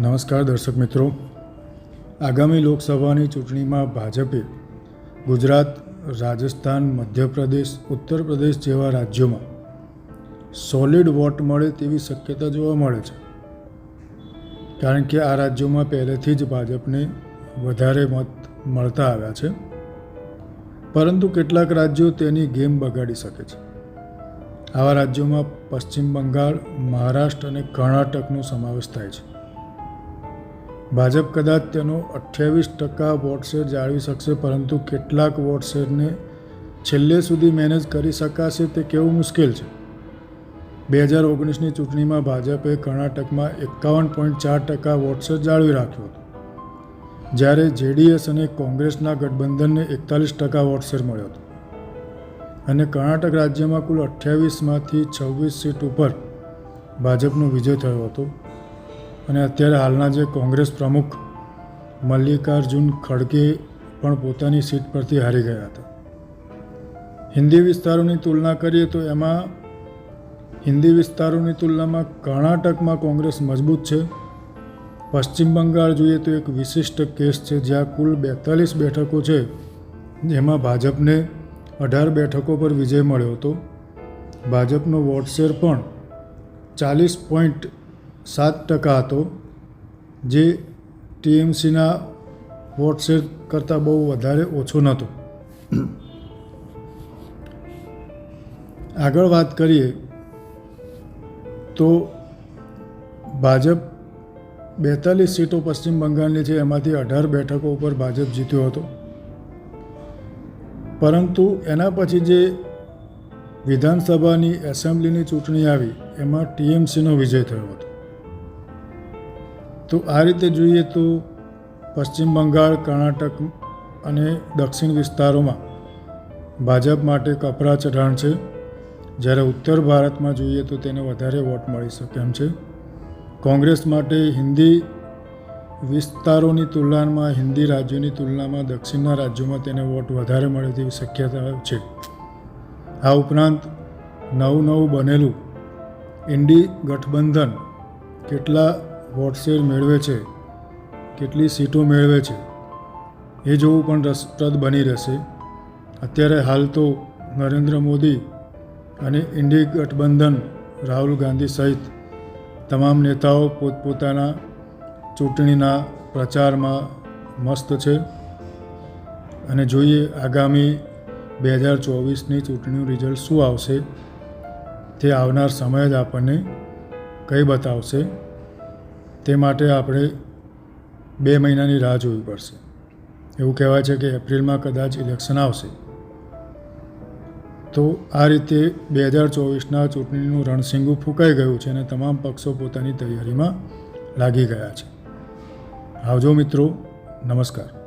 નમસ્કાર દર્શક મિત્રો. આગામી લોકસભાની ચૂંટણીમાં ભાજપે ગુજરાત, રાજસ્થાન, મધ્યપ્રદેશ ઉત્તર પ્રદેશ જેવા રાજ્યોમાં સોલિડ વોટ મળે તેવી શક્યતા જોવા મળે છે. કારણ કે આ રાજ્યોમાં પહેલેથી જ ભાજપને વધારે મત મળતા આવ્યા છે. પરંતુ કેટલાક રાજ્યો તેની ગેમ બગાડી શકે છે. આવા રાજ્યોમાં પશ્ચિમ બંગાળ, મહારાષ્ટ્ર અને કર્ણાટકનો સમાવેશ થાય છે. ભાજપ કદાચ તેનો અઠ્યાવીસ ટકા વોટશેર જાળવી શકશે, પરંતુ કેટલાક વોટશેરને છેલ્લે સુધી મેનેજ કરી શકાશે તે કેવું મુશ્કેલ છે? બે હજાર ઓગણીસની ચૂંટણીમાં ભાજપે કર્ણાટકમાં એકાવન પોઈન્ટ ચાર ટકા વોટશેર જાળવી રાખ્યો હતો. જ્યારે જેડીએસ અને કોંગ્રેસના ગઠબંધનને એકતાલીસ ટકા વોટશેર મળ્યો હતો. અને કર્ણાટક રાજ્યમાં કુલ અઠ્યાવીસમાંથી છવ્વીસ સીટ ઉપર ભાજપનો વિજય થયો હતો. અને અત્યારે હાલના જે કોંગ્રેસ પ્રમુખ મલ્લિકાર્જુન ખડગે પણ પોતાની સીટ પરથી હારી ગયા હતા. હિન્દી વિસ્તારોની તુલના કરીએ તો એમાં હિન્દી વિસ્તારોની તુલનામાં કર્ણાટકમાં કોંગ્રેસ મજબૂત છે. પશ્ચિમ બંગાળ જોઈએ તો એક વિશિષ્ટ કેસ છે જ્યાં કુલ બેતાલીસ બેઠકો છે. જેમાં ભાજપને અઢાર બેઠકો પર વિજય મળ્યો હતો. ભાજપનો વોટ શેર પણ ચાલીસ પોઈન્ટ સાત ટકા હતો. જે ટીએમસીના વોટ કરતાં બહુ વધારે ઓછો નહોતો. આગળ વાત કરીએ તો ભાજપ બેતાલીસ સીટો પશ્ચિમ બંગાળની છે, એમાંથી અઢાર બેઠકો ઉપર ભાજપ જીત્યો હતો. પરંતુ એના પછી જે વિધાનસભાની એસેમ્બલીની ચૂંટણી આવી, એમાં ટીએમસીનો વિજય થયો હતો. તો આ રીતે જોઈએ તો પશ્ચિમ બંગાળ, કર્ણાટક અને દક્ષિણ વિસ્તારોમાં ભાજપ માટે કપરા ચઢાણ છે. જ્યારે ઉત્તર ભારતમાં જોઈએ તો તેને વધારે વોટ મળી શકે એમ છે. કોંગ્રેસ માટે હિન્દી વિસ્તારોની તુલનામાં, હિન્દી રાજ્યોની તુલનામાં દક્ષિણના રાજ્યોમાં તેને વોટ વધારે મળે તેવી શક્યતા છે. આ ઉપરાંત નવું નવું બનેલું ઇન્ડી ગઠબંધન કેટલા વોટ શેર મેળવે છે, કેટલી સીટો મેળવે છે, એ જોવું પણ રસપ્રદ બની રહેશે. અત્યારે હાલ તો નરેન્દ્ર મોદી અને ઇન્ડી ગઠબંધન, રાહુલ ગાંધી સહિત તમામ નેતાઓ પોતપોતાના ચૂંટણીના પ્રચારમાં મસ્ત છે. અને જોઈએ આગામી બે હજાર ચોવીસની ચૂંટણીનું રિઝલ્ટ શું આવશે, તે આવનાર સમય જ આપણને કંઈ બતાવશે. તે માટે આપણે બે મહિનાની રાહ જોવી પડશે. એવું કહેવાય છે કે એપ્રિલમાં કદાચ ઇલેક્શન આવશે. તો આ રીતે બે હજાર ચોવીસના ચૂંટણીનું રણસિંગું ફૂંકાઈ ગયું છે અને તમામ પક્ષો પોતાની તૈયારીમાં લાગી ગયા છે. આવજો મિત્રો, નમસ્કાર.